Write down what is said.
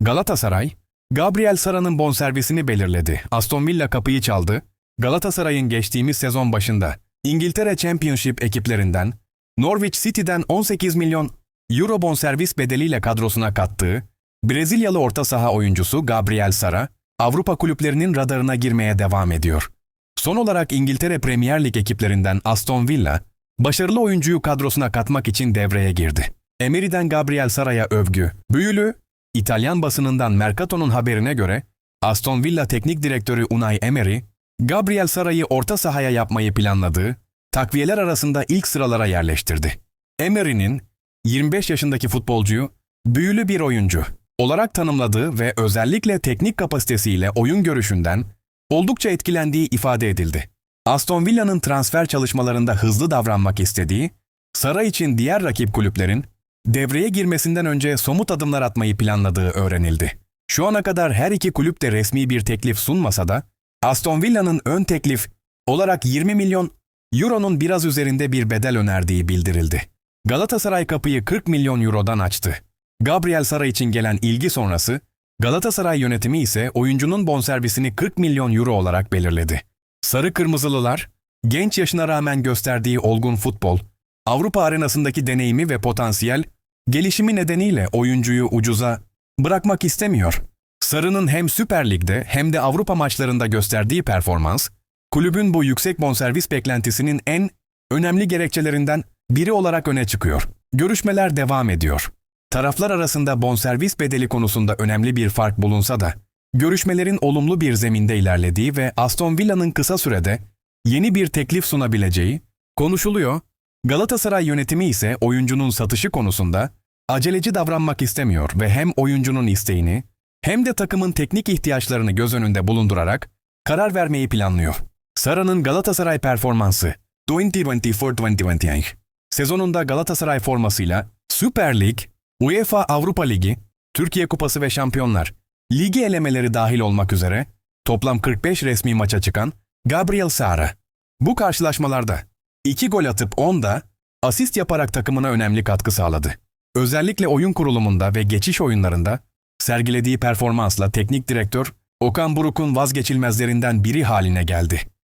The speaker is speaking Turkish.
Galatasaray, Gabriel Sara'nın bonservisini belirledi. Aston Villa kapıyı çaldı. Galatasaray'ın geçtiğimiz sezon başında İngiltere Championship ekiplerinden Norwich City'den 18 milyon euro bonservis bedeliyle kadrosuna kattığı Brezilyalı orta saha oyuncusu Gabriel Sara, Avrupa kulüplerinin radarına girmeye devam ediyor. Son olarak İngiltere Premier Lig ekiplerinden Aston Villa, başarılı oyuncuyu kadrosuna katmak için devreye girdi. Emery'den Gabriel Sara'ya övgü. Büyülü, İtalyan basınından Mercato'nun haberine göre Aston Villa Teknik Direktörü Unai Emery, Gabriel Sara'yı orta sahaya yapmayı planladığı takviyeler arasında ilk sıralara yerleştirdi. Emery'nin 25 yaşındaki futbolcuyu büyülü bir oyuncu olarak tanımladığı ve özellikle teknik kapasitesiyle oyun görüşünden oldukça etkilendiği ifade edildi. Aston Villa'nın transfer çalışmalarında hızlı davranmak istediği, Sara için diğer rakip kulüplerin devreye girmesinden önce somut adımlar atmayı planladığı öğrenildi. Şu ana kadar her iki kulüp de resmi bir teklif sunmasa da Aston Villa'nın ön teklif olarak 20 milyon euronun biraz üzerinde bir bedel önerdiği bildirildi. Galatasaray kapıyı 40 milyon eurodan açtı. Gabriel Sara için gelen ilgi sonrası Galatasaray yönetimi ise oyuncunun bonservisini 40 milyon euro olarak belirledi. Sarı Kırmızılılar, genç yaşına rağmen gösterdiği olgun futbol, Avrupa arenasındaki deneyimi ve potansiyel, gelişimi nedeniyle oyuncuyu ucuza bırakmak istemiyor. Sarı'nın hem Süper Lig'de hem de Avrupa maçlarında gösterdiği performans, kulübün bu yüksek bonservis beklentisinin en önemli gerekçelerinden biri olarak öne çıkıyor. Görüşmeler devam ediyor. Taraflar arasında bonservis bedeli konusunda önemli bir fark bulunsa da, görüşmelerin olumlu bir zeminde ilerlediği ve Aston Villa'nın kısa sürede yeni bir teklif sunabileceği konuşuluyor. Galatasaray yönetimi ise oyuncunun satışı konusunda aceleci davranmak istemiyor ve hem oyuncunun isteğini hem de takımın teknik ihtiyaçlarını göz önünde bulundurarak karar vermeyi planlıyor. Sara'nın Galatasaray performansı 2024-2025 sezonunda Galatasaray formasıyla Süper Lig, UEFA Avrupa Ligi, Türkiye Kupası ve Şampiyonlar Ligi elemeleri dahil olmak üzere toplam 45 resmi maça çıkan Gabriel Sara. Bu karşılaşmalarda 2 gol atıp 10'da asist yaparak takımına önemli katkı sağladı. Özellikle oyun kurulumunda ve geçiş oyunlarında sergilediği performansla teknik direktör Okan Buruk'un vazgeçilmezlerinden biri haline geldi.